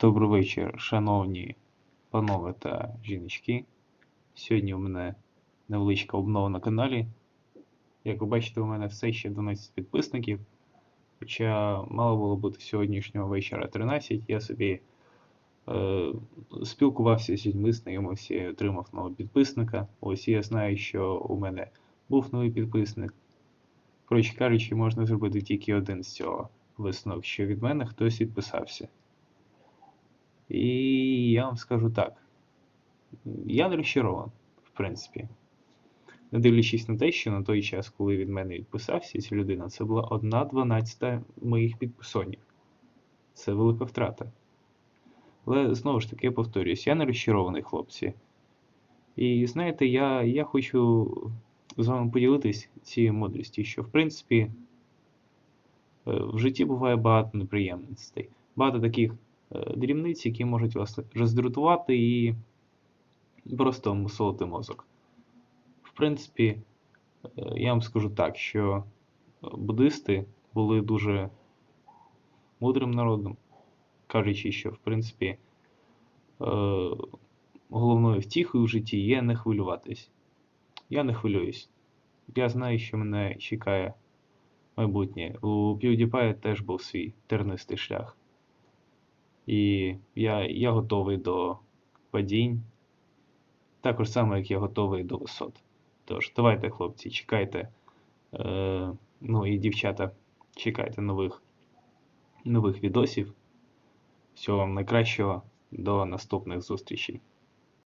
Добрий вечір, шановні панове та жіночки. Сьогодні у мене невеличка обнова на каналі. Як ви бачите, у мене все ще 12 підписників. Хоча мало було бути сьогоднішнього вечора 13, я собі е, спілкувався з людьми, знайомився і отримав нового підписника. Ось я знаю, що у мене був новий підписник. Коротше кажучи, можна зробити тільки один з цього висновок, що від мене хтось відписався. І я вам скажу так. Я не розчарован, в принципі. Не дивлячись на те, що на той час, коли від мене відписався ця людина, це була одна дванадцята моїх підписонів. Це велика втрата. Але знову ж таки, я повторюсь, я не розчарований, хлопці. І знаєте, я, я хочу з вами поділитись цією мудрістю, що в принципі е, в житті буває багато неприємностей, багато таких дрібниць, які можуть вас роздратувати і просто мусолити мозок. В принципі, е, я вам скажу так, що буддисти були дуже мудрим народом, кажучи, що в принципі е, головною втіхою в житті є не хвилюватись. Я не хвилююсь. Я знаю, що мене чекає майбутнє. У PewDiePie теж був свій тернистий шлях. І я, я готовий до падінь. Також само, як я готовий до висот. Тож, давайте, хлопці, чекайте. Е, ну і дівчата, чекайте нових, нових відосів. Всього вам найкращого. До наступних зустрічей.